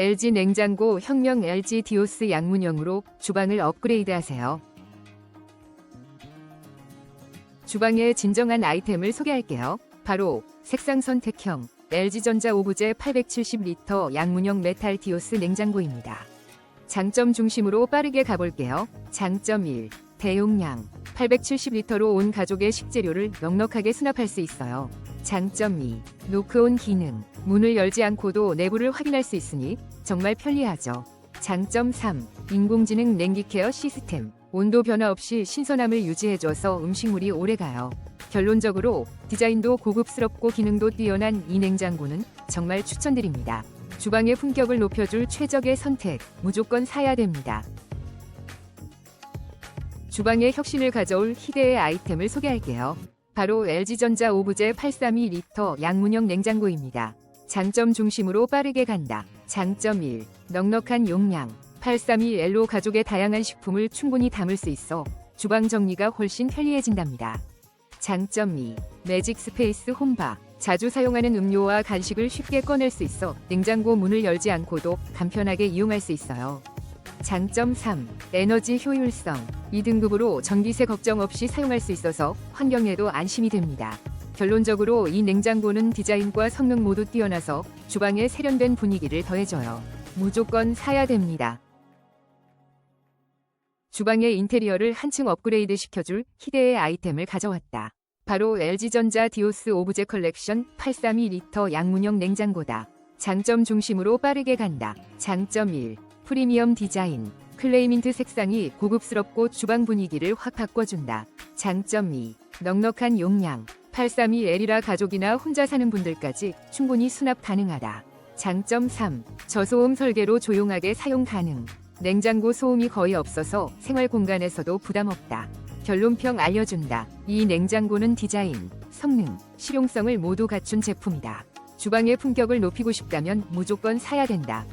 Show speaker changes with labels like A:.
A: LG 냉장고 혁명 LG 디오스 양문형으로 주방을 업그레이드 하세요. 주방의 진정한 아이템을 소개할게요. 바로 색상 선택형 LG전자 오브제 870리터 양문형 메탈 디오스 냉장고입니다. 장점 중심으로 빠르게 가볼게요. 장점 1. 대용량 870리터로 온 가족의 식재료를 넉넉하게 수납할 수 있어요. 장점 2. 노크온 기능 문을 열지 않고도 내부를 확인할 수 있으니 정말 편리하죠. 장점 3. 인공지능 냉기 케어 시스템 온도 변화 없이 신선함을 유지해줘서 음식물이 오래가요. 결론적으로 디자인도 고급스럽고 기능도 뛰어난 이 냉장고는 정말 추천드립니다. 주방의 품격을 높여줄 최적의 선택, 무조건 사야 됩니다. 주방에 혁신을 가져올 희대의 아이템을 소개할게요. 바로 LG전자 오브제 832리터 양문형 냉장고입니다. 장점 중심으로 빠르게 간다. 장점 1. 넉넉한 용량. 832L로 가족의 다양한 식품을 충분히 담을 수 있어 주방 정리가 훨씬 편리해진답니다. 장점 2. 매직 스페이스 홈바. 자주 사용하는 음료와 간식을 쉽게 꺼낼 수 있어 냉장고 문을 열지 않고도 간편하게 이용할 수 있어요. 장점 3. 에너지 효율성. 2등급으로 전기세 걱정 없이 사용할 수 있어서 환경에도 안심이 됩니다. 결론적으로 이 냉장고는 디자인과 성능 모두 뛰어나서 주방에 세련된 분위기를 더해줘요. 무조건 사야 됩니다. 주방의 인테리어를 한층 업그레이드 시켜줄 희대의 아이템을 가져왔다. 바로 LG전자 디오스 오브제 컬렉션 832 리터 양문형 냉장고다. 장점 중심으로 빠르게 간다. 장점 1. 프리미엄 디자인. 클레이민트 색상이 고급스럽고 주방 분위기를 확 바꿔준다. 장점 2. 넉넉한 용량. 832L이라 가족이나 혼자 사는 분들까지 충분히 수납 가능하다. 장점 3. 저소음 설계로 조용하게 사용 가능. 냉장고 소음이 거의 없어서 생활 공간에서도 부담 없다. 결론평 알려준다. 이 냉장고는 디자인, 성능, 실용성을 모두 갖춘 제품이다. 주방의 품격을 높이고 싶다면 무조건 사야 된다.